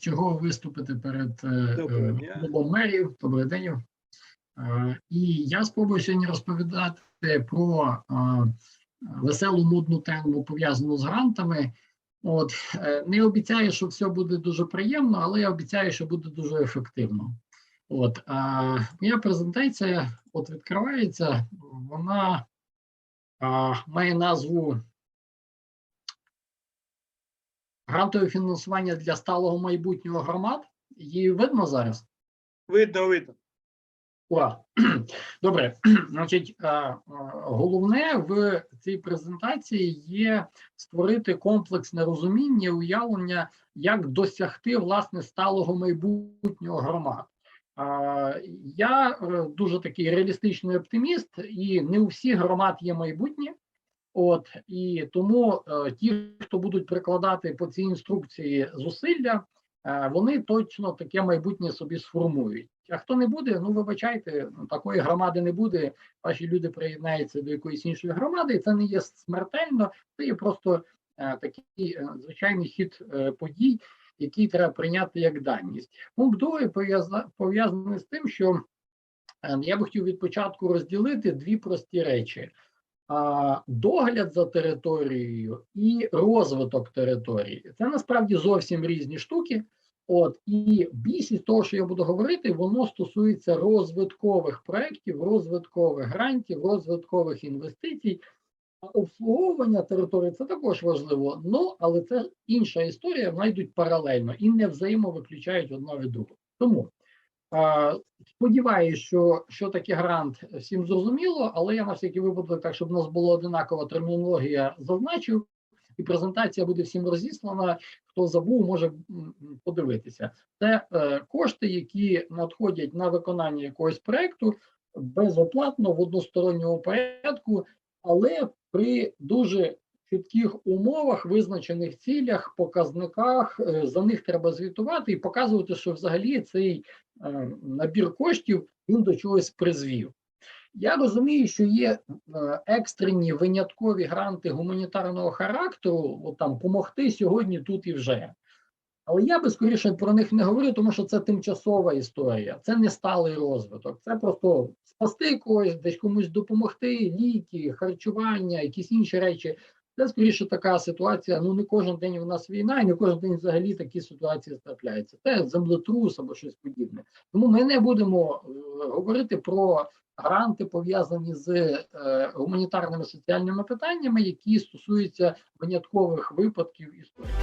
чергово виступити перед е, е, клубом мерів. Добрий день. Е, І я спробую сьогодні розповідати про веселу модну тему, пов'язану з грантами. От не обіцяю, що все буде дуже приємно, але я обіцяю, що буде дуже ефективно. От а, моя презентація от відкривається, вона а, має назву Грантове фінансування для сталого майбутнього громад. Її видно зараз? Видно, видно. Ура! Добре, значить, е, е, головне в цій презентації є створити комплексне розуміння, уявлення, як досягти власне сталого майбутнього громад. Е, Я дуже такий реалістичний оптиміст, і не у всіх громад є майбутнє. От і тому е, ті, хто будуть прикладати по цій інструкції зусилля, е, вони точно таке майбутнє собі сформують. А хто не буде, ну вибачайте, такої громади не буде. Ваші люди приєднаються до якоїсь іншої громади, і це не є смертельно, це є просто е, такий е, звичайний хід е, подій, який треба прийняти як даність. Пункт другий пов'яза- пов'язаний з тим, що е, я би хотів від початку розділити дві прості речі. Догляд за територією і розвиток території це насправді зовсім різні штуки. От і більшість того, що я буду говорити, воно стосується розвиткових проєктів, розвиткових грантів, розвиткових інвестицій. Обслуговування території це також важливо. Ну але це інша історія, вона йдуть паралельно і не взаємовиключають одна від другого. Тому сподіваюся, що, що таке грант всім зрозуміло, але я на всякий випадок, так щоб у нас була одинакова термінологія, зазначив, і презентація буде всім розіслана. Хто забув, може подивитися. Це е, кошти, які надходять на виконання якогось проекту безоплатно в односторонньому порядку, але при дуже чітких умовах, визначених цілях, показниках. е, За них треба звітувати і показувати, що взагалі цей е, набір коштів він до чогось призвів. Я розумію, що є е, екстрені виняткові гранти гуманітарного характеру, от там помогти сьогодні, тут і вже. Але я би скоріше про них не говорив, тому що це тимчасова історія, це не сталий розвиток. Це просто спасти когось, десь комусь допомогти, ліки, харчування, якісь інші речі. Це скоріше така ситуація. Ну не кожен день у нас війна, і не кожен день взагалі такі ситуації трапляються. Це землетрус або щось подібне. Тому ми не будемо е, говорити про гранти пов'язані з е, гуманітарними соціальними питаннями, які стосуються виняткових випадків історії.